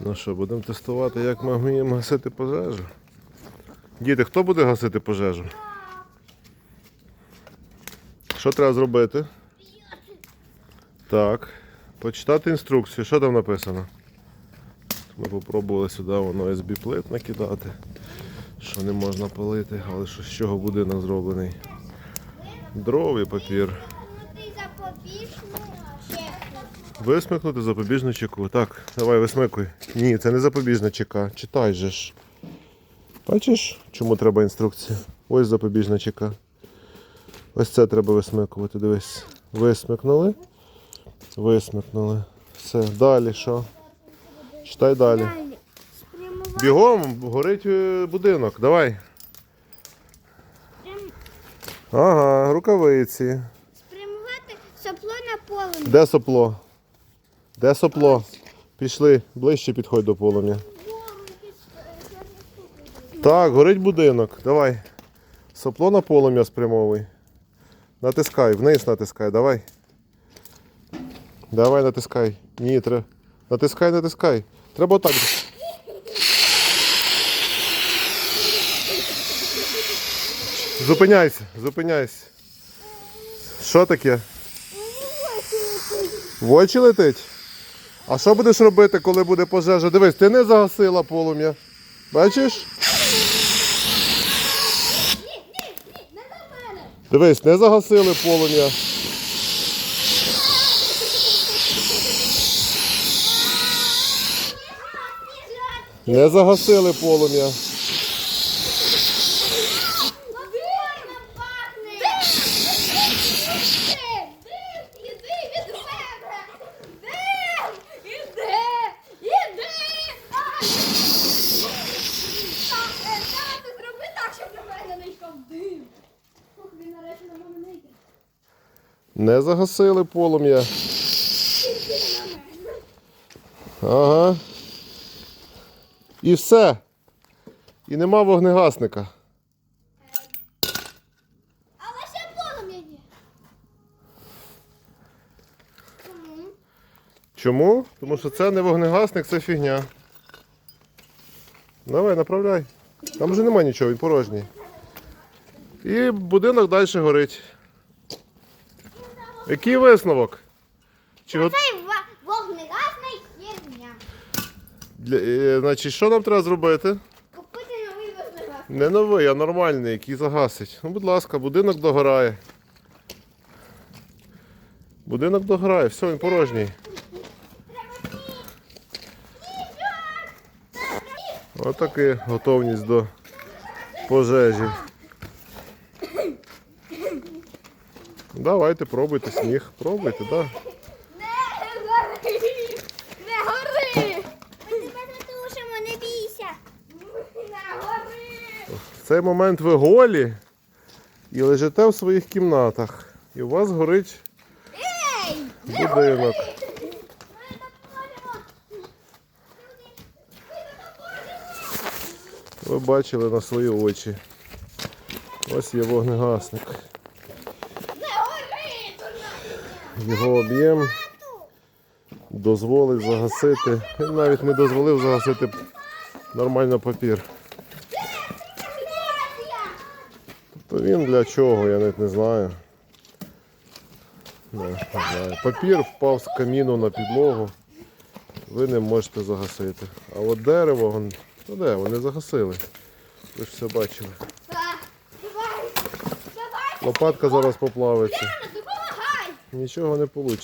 Ну що, будемо тестувати, як ми вміємо гасити пожежу. Діти, хто буде гасити пожежу? Що треба зробити? Так. Почитати інструкцію. Що там написано? Ми попробували сюди воно SB плит накидати, що не можна палити, але що з чого будинок зроблений. Дров і папір. Висмикнути запобіжну чеку. Так, давай висмикуй. Ні, це не запобіжна чека. Читай же ж. Бачиш, чому треба інструкція? Ось запобіжна чека. Ось це треба висмикувати. Дивись. Висмикнули. Висмикнули. Все. Далі що? Читай далі. Бігом, горить е, будинок. Давай. Ага, рукавиці. Спрямувати сопло на полум'я. Де сопло? Де сопло? Пішли, ближче підходь до полум'я. Так, горить будинок. Давай. Сопло на полум'я спрямовуй. Натискай, вниз натискай, давай. Давай натискай. Ні, треба. Натискай, натискай. Треба отак. Зупиняйся, зупиняйся. Що таке? В очі летить? А що будеш робити, коли буде пожежа? Дивись, ти не загасила полум'я. Бачиш? Не на мене. Дивись, не загасили полум'я. Не загасили полум'я. Дим. Ох, він нарешті на мене не йде. Не загасили полум'я. Ага. І все. І нема вогнегасника. Але ще полум'я є. Чому? Чому? Тому що це не вогнегасник, це фігня. Давай, направляй. Там вже немає нічого, він порожній. І будинок далі горить. Який висновок? Чи Цей вогнегасний херня. Для... е, Значить, що нам треба зробити? Купити новий вогнегасник. Не новий, а нормальний, який загасить. Ну, будь ласка, будинок догорає. Будинок догорає, все, він порожній. Отака готовність до пожежі. Давайте пробуйте сніг. Пробуйте, так. Да. Не гори! Не гори! Ми тебе затушимо, не бійся! Не гори! В цей момент ви голі і лежите в своїх кімнатах. І у вас горить Ей! будинок. Ми допоможемо! Ви бачили на свої очі. Ось є вогнегасник. Не гори! дурна! Його об'єм дозволить загасити. Він навіть не дозволив загасити нормально папір. То він для чого, я навіть не знаю. Не, не знаю. Папір впав з каміну на підлогу. Ви не можете загасити. А от дерево, вон- ну де, вони загасили. Ви ж все бачили. Лопатка зараз поплавиться. Нічого не вийде.